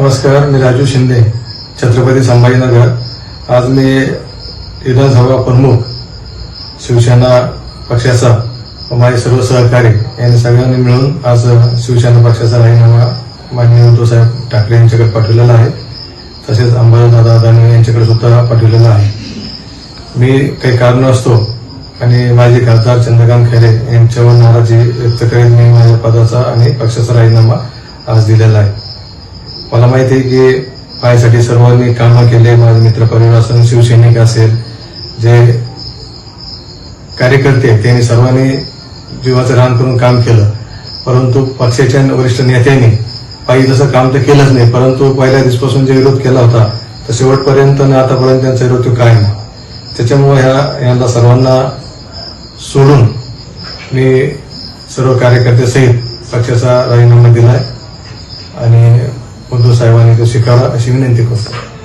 नमस्कार मी राजू शिंदे छत्रपती संभाजीनगर. आज मी विधानसभा प्रमुख शिवसेना पक्षाचा व माझे सर्व सहकारी यांनी सगळ्यांनी मिळून आज शिवसेना पक्षाचा राजीनामा माननीय उद्धवसाहेब ठाकरे यांच्याकडे पाठवलेला आहे. तसेच अंबादादा दानवे यांच्याकडे सुद्धा पाठवलेला आहे. मी काही कारण असतो आणि माझे खासदार चंद्रकांत खैरे यांच्यावर नाराजी व्यक्त करीत मी माझ्या पदाचा आणि पक्षाचा राजीनामा आज दिलेला आहे. मला माहिती आहे की पायासाठी सर्वांनी कामं केले. माझे मित्रपरिवार असेल शिवसैनिक असेल जे कार्यकर्ते आहेत, त्यांनी सर्वांनी जीवाचं रान करून काम केलं. परंतु पक्षाच्या वरिष्ठ नेत्यांनी पाहिजे तसं काम तर केलंच नाही परंतु पहिल्या दिवसापासून जे विरोध केला होता तर शेवटपर्यंत आणि आतापर्यंत त्यांचा विरोध तो कायम आहे. त्याच्यामुळे ह्या यांना सर्वांना सोडून मी सर्व कार्यकर्त्यासहित पक्षाचा राजीनामा आहे आणि उद्धव साहेबांनी तो स्वीकारा अशी विनंती करतो